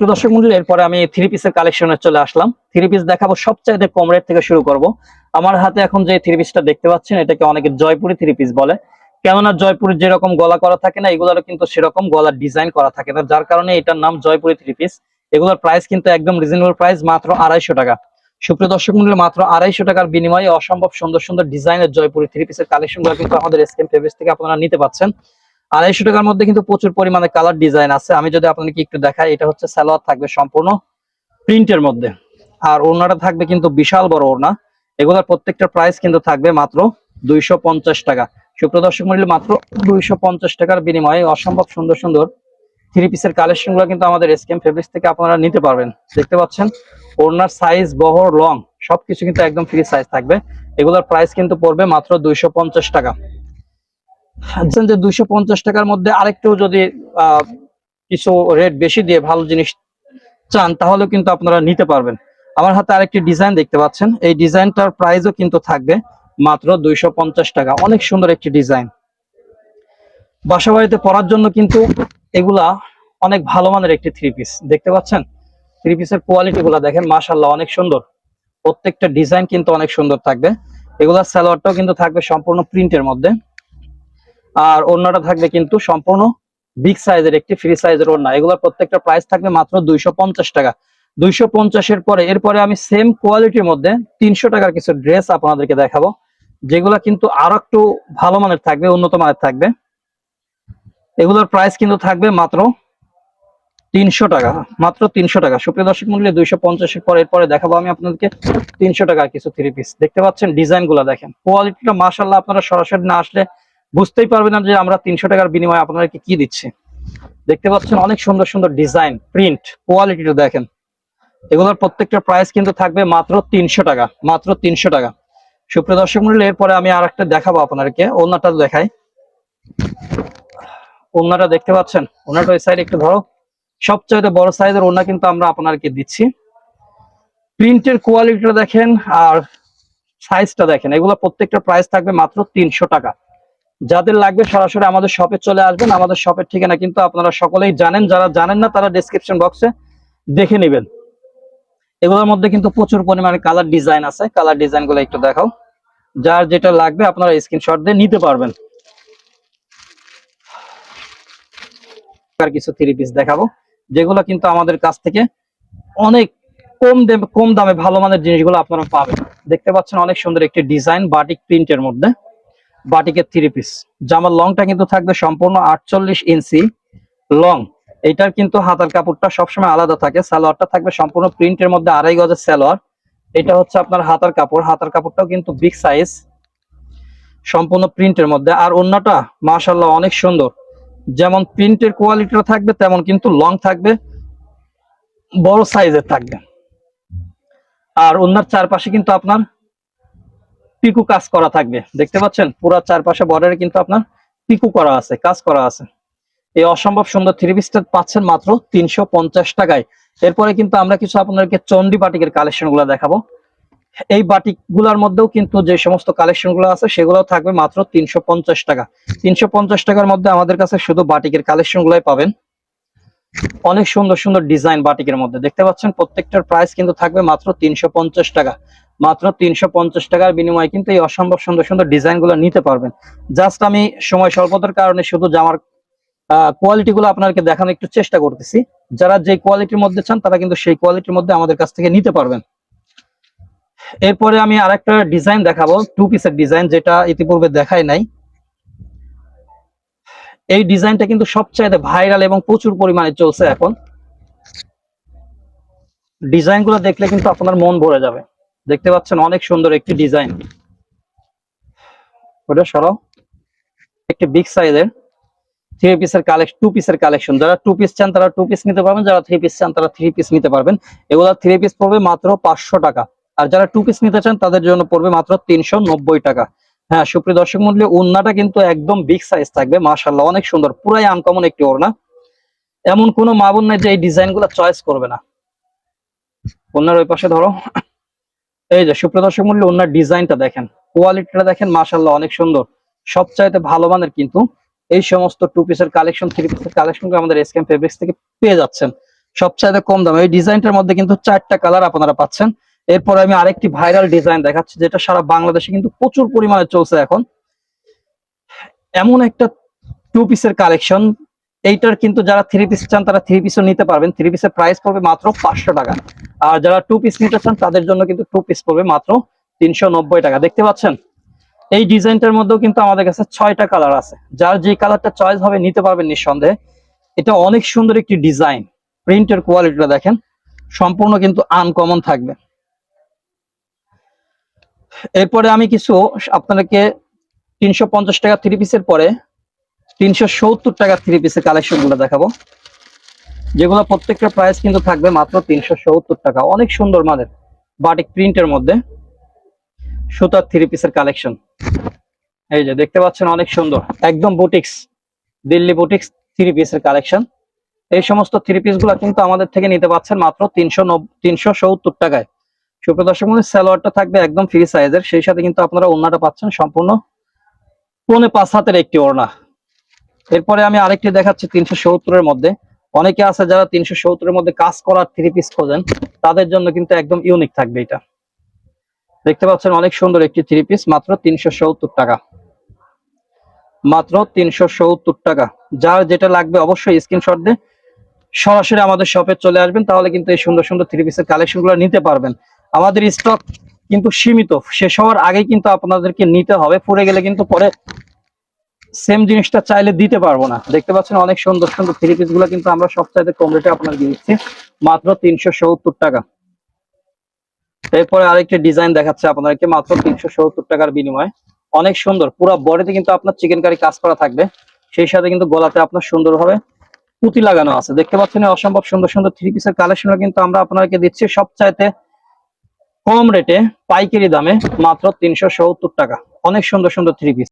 প্রিয় দর্শক মন্ডলী, এরপরে আমি থ্রি পিসের কালেকশনে চলে আসলাম। থ্রি পিস দেখাবো সবচাইতে কম রেট থেকে শুরু করব। আমার হাতে এখন যে থ্রি পিসটা দেখতে পাচ্ছেন, এটাকে অনেকে জয়পুরি থ্রি পিস বলে। কেননা জয়পুরের যেরকম গলা করা থাকে না, এগুলোরও কিন্তু সেরকম গলার ডিজাইন করা থাকে না। যার কারণে এটার নাম জয়পুরি থ্রি পিস এগুলোর প্রাইস কিন্তু একদম রিজনেবল প্রাইস মাত্র আড়াইশো টাকা। সুপ্রিয় দর্শক মূল্য মাত্র আড়াইশো টাকার বিনিময়ে অসম্ভব সুন্দর সুন্দর ডিজাইনের জয়পুরি থ্রি পিসের কালেকশনগুলো কিন্তু আমাদের এসকেম ফেব্রিক্স থেকে আপনারা নিতে পাচ্ছেন। আড়াইশো টাকার মধ্যে কিন্তু প্রচুর পরিমাণে কালার ডিজাইন আছে। আমি যদি আপনাকে একটু দেখাই, এটা হচ্ছে সালোয়ার থাকবে সম্পূর্ণ প্রিন্টের মধ্যে। আর ওড়নাটা থাকবে কিন্তু বিশাল বড় ওড়না। এগুলোর প্রত্যেকটা প্রাইস কিন্তু থাকবে মাত্র দুইশো পঞ্চাশ টাকা। সুপ্রিয় দর্শক মূল্য মাত্র দুইশো পঞ্চাশ টাকার বিনিময়ে অসম্ভব সুন্দর সুন্দর থ্রি পিসের কালেকশনগুলো কিন্তু আমাদের এসকেম ফেব্রিক্স থেকে আপনারা নিতে পারবেন। দেখতে পাচ্ছেন, ওড়নার সাইজ বহর লং সবকিছু কিন্তু একদম ফ্রি সাইজ থাকবে। এগুলোর প্রাইস কিন্তু পড়বে মাত্র দুইশো পঞ্চাশ টাকা। যে দুইশো পঞ্চাশ টাকার মধ্যে আরেকটু যদি কিছু রেট বেশি দিয়ে ভালো জিনিস চান তাহলে কিন্তু আপনারা নিতে পারবেন। আমার হাতে আরেকটি ডিজাইন দেখতে পাচ্ছেন। এই ডিজাইনটার প্রাইসও কিন্তু থাকবে মাত্র দুইশো পঞ্চাশ টাকা। অনেক সুন্দর একটি ডিজাইন বাসা বাড়িতে পরার জন্য কিন্তু এগুলা অনেক ভালো মানের একটি থ্রি পিস দেখতে পাচ্ছেন? থ্রি পিসের কোয়ালিটি গুলা দেখেন মাশাল্লাহ অনেক সুন্দর। প্রত্যেকটা ডিজাইন কিন্তু অনেক সুন্দর থাকবে। এগুলার সালোয়ারটাও কিন্তু থাকবে সম্পূর্ণ প্রিন্টের মধ্যে। আর অন্যটা থাকবে কিন্তু সম্পূর্ণ বিগ সাইজের একটি ফ্রি সাইজের ওড়না। এগুলোর প্রত্যেকটা প্রাইস থাকবে মাত্র দুইশো পঞ্চাশ টাকা। দুইশো পঞ্চাশের পরে, এরপরে আমি সেম কোয়ালিটির মধ্যে তিনশো টাকার কিছু ড্রেস আপনাদেরকে দেখাবো, যেগুলো কিন্তু আরও একটু ভালো মানের থাকবে, উন্নত মানের থাকবে। এগুলোর প্রাইস কিন্তু থাকবে মাত্র তিনশো টাকা, মাত্র তিনশো টাকা। সুপ্রিয় দর্শক মূল্যে দুইশো পঞ্চাশের পর, এরপরে দেখাবো আমি আপনাদেরকে তিনশো টাকার কিছু থ্রি পিস দেখতে পাচ্ছেন ডিজাইনগুলা দেখেন। কোয়ালিটিটা মাসাল্লাহ আপনারা সরাসরি না আসলে বুঝতেই পারবেন না যে আমরা তিনশো টাকার বিনিময়ে আপনাদেরকে কি দিচ্ছি। দেখতে পাচ্ছেন অনেক সুন্দর সুন্দর ডিজাইন প্রিন্ট কোয়ালিটিটা দেখেন। এগুলোর প্রত্যেকটা প্রাইস কিন্তু থাকবে মাত্র তিনশো টাকা, মাত্র তিনশো টাকা। সুপ্রিয় দর্শক মূল্য এরপরে আমি আর একটা দেখাবো আপনাদেরকে ওনাটা দেখাই। ওনাটা দেখতে পাচ্ছেন ওনাটা ওই সাইড একটু ধরো। সবচাইতে বড় সাইজের ওনা কিন্তু আমরা আপনাদেরকে দিচ্ছি। প্রিন্টের কোয়ালিটিটা দেখেন আর সাইজটা দেখেন এগুলো প্রত্যেকটা প্রাইস থাকবে মাত্র তিনশো টাকা। যাদের লাগবে সরাসরি আমাদের শপে চলে আসবেন। আমাদের শপের ঠিকানা কিন্তু আপনারা সকলেই জানেন। যারা জানেন না, তারা ডেসক্রিপশন বক্সে দেখে নেবেন। এগুলোর মধ্যে কিন্তু প্রচুর পরিমাণে কালার ডিজাইন আছে। কালার ডিজাইনগুলো একটু দেখাও। যার যেটা লাগবে আপনারা স্ক্রিনশট দিয়ে নিতে পারবেন। কিছু থ্রি পিস দেখাবো। যেগুলো কিন্তু আমাদের কাছ থেকে অনেক কম কম দামে ভালো মানের জিনিসগুলো আপনারা পাবেন। দেখতে পাচ্ছেন অনেক সুন্দর একটি ডিজাইন বাটিক প্রিন্টের মধ্যে। বাটিকের থ্রি পিস জামার লংটা কিন্তু থাকবে সম্পূর্ণ আটচল্লিশ ইঞ্চি লং এটার কিন্তু হাতার কাপড়টা সবসময় আলাদা থাকে। সালোয়ারটা থাকবে সম্পূর্ণ প্রিন্টের মধ্যে আড়াই গজের সালোয়ার। এটা হচ্ছে আপনার হাতার কাপড়। হাতার কাপড়টাও কিন্তু বিগ সাইজ সম্পূর্ণ প্রিন্টের মধ্যে। আর অন্যটা মাশাল্লাহ অনেক সুন্দর। যেমন প্রিন্টের কোয়ালিটিটা থাকবে, তেমন কিন্তু লং থাকবে। বড় সাইজের থাকবে। আর অন্যার চারপাশে কিন্তু আপনার পিকু কাজ করা থাকবে। দেখতে পাচ্ছেন? পুরো চারপাশে বর্ডারে কিন্তু আপনার পিকু করা আছে, কাজ করা আছে। এই অসম্ভব সুন্দর থ্রি পিসটা পাচ্ছেন মাত্র তিনশো পঞ্চাশ টাকায়। এরপরে কিন্তু আমরা কিছু আপনাদেরকে চন্ডি বাটিকের কালেকশনগুলো দেখাবো। এই বাটিকগুলার মধ্যেও কিন্তু যে সমস্ত কালেকশনগুলো আছে সেগুলো থাকবে মাত্র তিনশো পঞ্চাশ টাকা। তিনশো পঞ্চাশ টাকার মধ্যে আমাদের কাছে শুধু বাটিকের কালেকশন গুলাই পাবেন। অনেক সুন্দর সুন্দর ডিজাইন বাটিকের মধ্যে। দেখতে পাচ্ছেন? প্রত্যেকটার প্রাইস কিন্তু থাকবে মাত্র তিনশো পঞ্চাশ টাকা। মাত্র তিনশো পঞ্চাশ টাকার বিনিময়ে কিন্তু এই অসম্ভব সুন্দর সুন্দর ডিজাইনগুলো নিতে পারবেন। জাস্ট আমি সময় স্বল্পতার কারণে শুধু জামার কোয়ালিটি গুলো আপনাকে দেখানোর একটু চেষ্টা করতেছি। যারা যে কোয়ালিটির মধ্যে চান, তারা কিন্তু সেই কোয়ালিটির মধ্যে আমাদের কাছ থেকে নিতে পারবেন। এরপরে আমি আরেকটা ডিজাইন দেখাবো টু পিসের ডিজাইন, যেটা ইতিপূর্বে দেখাই নাই। এই ডিজাইনটা কিন্তু সবচাইতে ভাইরাল এবং প্রচুর পরিমাণে চলছে এখন। ডিজাইনগুলো দেখলে কিন্তু আপনার মন ভরে যাবে। দেখতে পাচ্ছেন অনেক সুন্দর একটি ডিজাইন। ওটা সরাও একটি বিগ সাইজের থ্রি পিসের কালেকশন টু পিসের কালেকশন যারা টু পিস চান তারা টু পিস নিতে পারবেন, যারা থ্রি পিস চান তারা থ্রি পিস নিতে পারবেন। এগুলা থ্রি পিস পড়বে মাত্র পাঁচশো টাকা। আর যারা টু পিস নিতে চান, তাদের জন্য পড়বে মাত্র তিনশো নব্বই টাকা। হ্যাঁ সুপ্রিয় দর্শক মূল্যে ওড়নাটা কিন্তু একদম বিগ সাইজ থাকবে মাশাল্লাহ অনেক সুন্দর। পুরাই আনকমন একটি ওড়না। এমন কোনো মা বোন নাই যে এই ডিজাইনগুলো চয়েস করবে না। ওনার ওই পাশে ধরো। এই যে সুপ্রিয় দর্শক মূল্যে ওনার ডিজাইনটা দেখেন, কোয়ালিটিটা দেখেন মাশাল্লাহ অনেক সুন্দর। সবচাইতে ভালো মানের কিন্তু এই সমস্ত টু পিসের কালেকশন থ্রি পিসের কালেকশন আমাদের এসকেম ফেব্রিক্স থেকে পেয়ে যাচ্ছেন। সবচাইতে কম দামে, এই ডিজাইনটার মধ্যে কিন্তু চারটা কালার আপনারা পাচ্ছেন। এরপর আমি আরেকটি ভাইরাল ডিজাইন দেখাচ্ছি, যেটা সারা বাংলাদেশে কিন্তু প্রচুর পরিমাণে চলছে এখন। এমন একটা টু পিসের কালেকশন এইটার কিন্তু যারা থ্রি পিস চান, তারা থ্রি পিসও নিতে পারবেন। থ্রি পিসের প্রাইস পড়বে মাত্র পাঁচশো টাকা। আর যারা টু পিস নিতে চান, তাদের জন্য কিন্তু টু পিস পড়বে মাত্র তিনশো নব্বই টাকা। দেখতে পাচ্ছেন? এই ডিজাইনটার মধ্যেও কিন্তু আমাদের কাছে ছয়টা কালার আছে। যার যে কালারটা চয়েস হবে, নিতে পারবেন নিঃসন্দেহে। এটা অনেক সুন্দর একটি ডিজাইন প্রিন্টের কোয়ালিটিটা দেখেন, সম্পূর্ণ কিন্তু আনকমন থাকবে। এরপরে আমি কিছু আপনাদেরকে তিনশো পঞ্চাশ টাকা থ্রি পিসের পরে তিনশো সত্তর টাকা থ্রি পিসের কালেকশনগুলো দেখাবো। যেগুলো প্রত্যেকটা প্রাইস কিন্তু থাকবে মাত্র তিনশো সত্তর টাকা। অনেক সুন্দর মানের বাটিক প্রিন্টের মধ্যে সুতার থ্রি পিসের কালেকশন এই যে দেখতে পাচ্ছেন অনেক সুন্দর। একদম বুটিক্স দিল্লি বুটিক্স থ্রি পিসের কালেকশন এই সমস্ত থ্রি পিস কিন্তু আমাদের থেকে নিতে পাচ্ছেন মাত্র তিনশো তিনশো সত্তর টাকায়। সুপ্রদর্শক মধ্যে সালোয়ারটা থাকবে একদম ফ্রি সাইজের সেই সাথে কিন্তু আপনারা ওড়নাটা পাচ্ছেন সম্পূর্ণ। পৌনে পাঁচ হাতের একটি ওড়না। এরপরে আমি আরেকটি দেখাচ্ছি তিনশো সত্তরের মধ্যে। অনেকে আছে যারা তিনশো সত্তরের মধ্যে কাজ করার থ্রি পিস খোঁজেন, তাদের জন্য কিন্তু একদম ইউনিক থাকবে এটা। দেখতে পাচ্ছেন অনেক সুন্দর একটি থ্রি পিস মাত্র তিনশো সত্তর টাকা। মাত্র তিনশো সত্তর টাকা। যার যেটা লাগবে অবশ্যই স্ক্রিনশট দিয়ে সরাসরি আমাদের শপে চলে আসবেন, তাহলে কিন্তু এই সুন্দর সুন্দর থ্রি পিসের কালেকশনগুলো নিতে পারবেন। আমাদের স্টক কিন্তু সীমিত, শেষ হওয়ার আগে কিন্তু আপনাদেরকে নিতে হবে পরে গেলে কিন্তু পরে সেম জিনিসটা চাইলে দিতে পারব না। দেখতে পাচ্ছেন অনেক সুন্দর সুন্দর থ্রি পিসগুলো কিন্তু আমরা সব চাইতে কম রেটে আপনাদেরকে দিচ্ছি। মাত্র তিনশো সত্তর টাকা। এরপরে আরেকটি ডিজাইন দেখাচ্ছে আপনাদেরকে, মাত্র তিনশো সত্তর টাকার বিনিময়ে। অনেক সুন্দর, পুরো বডিতে কিন্তু আপনার চিকেন কারি কাজ করা থাকবে। সেই সাথে কিন্তু গলাতে আপনার সুন্দরভাবে পুঁতি লাগানো আছে। দেখতে পাচ্ছেন অসম্ভব সুন্দর সুন্দর থ্রি পিসের কালেকশন কিন্তু আমরা আপনাদেরকে দিচ্ছি সবচাইতে কম রেটে পাইকারি দামে, মাত্র তিনশো সত্তর টাকা। অনেক সুন্দর সুন্দর থ্রি পিস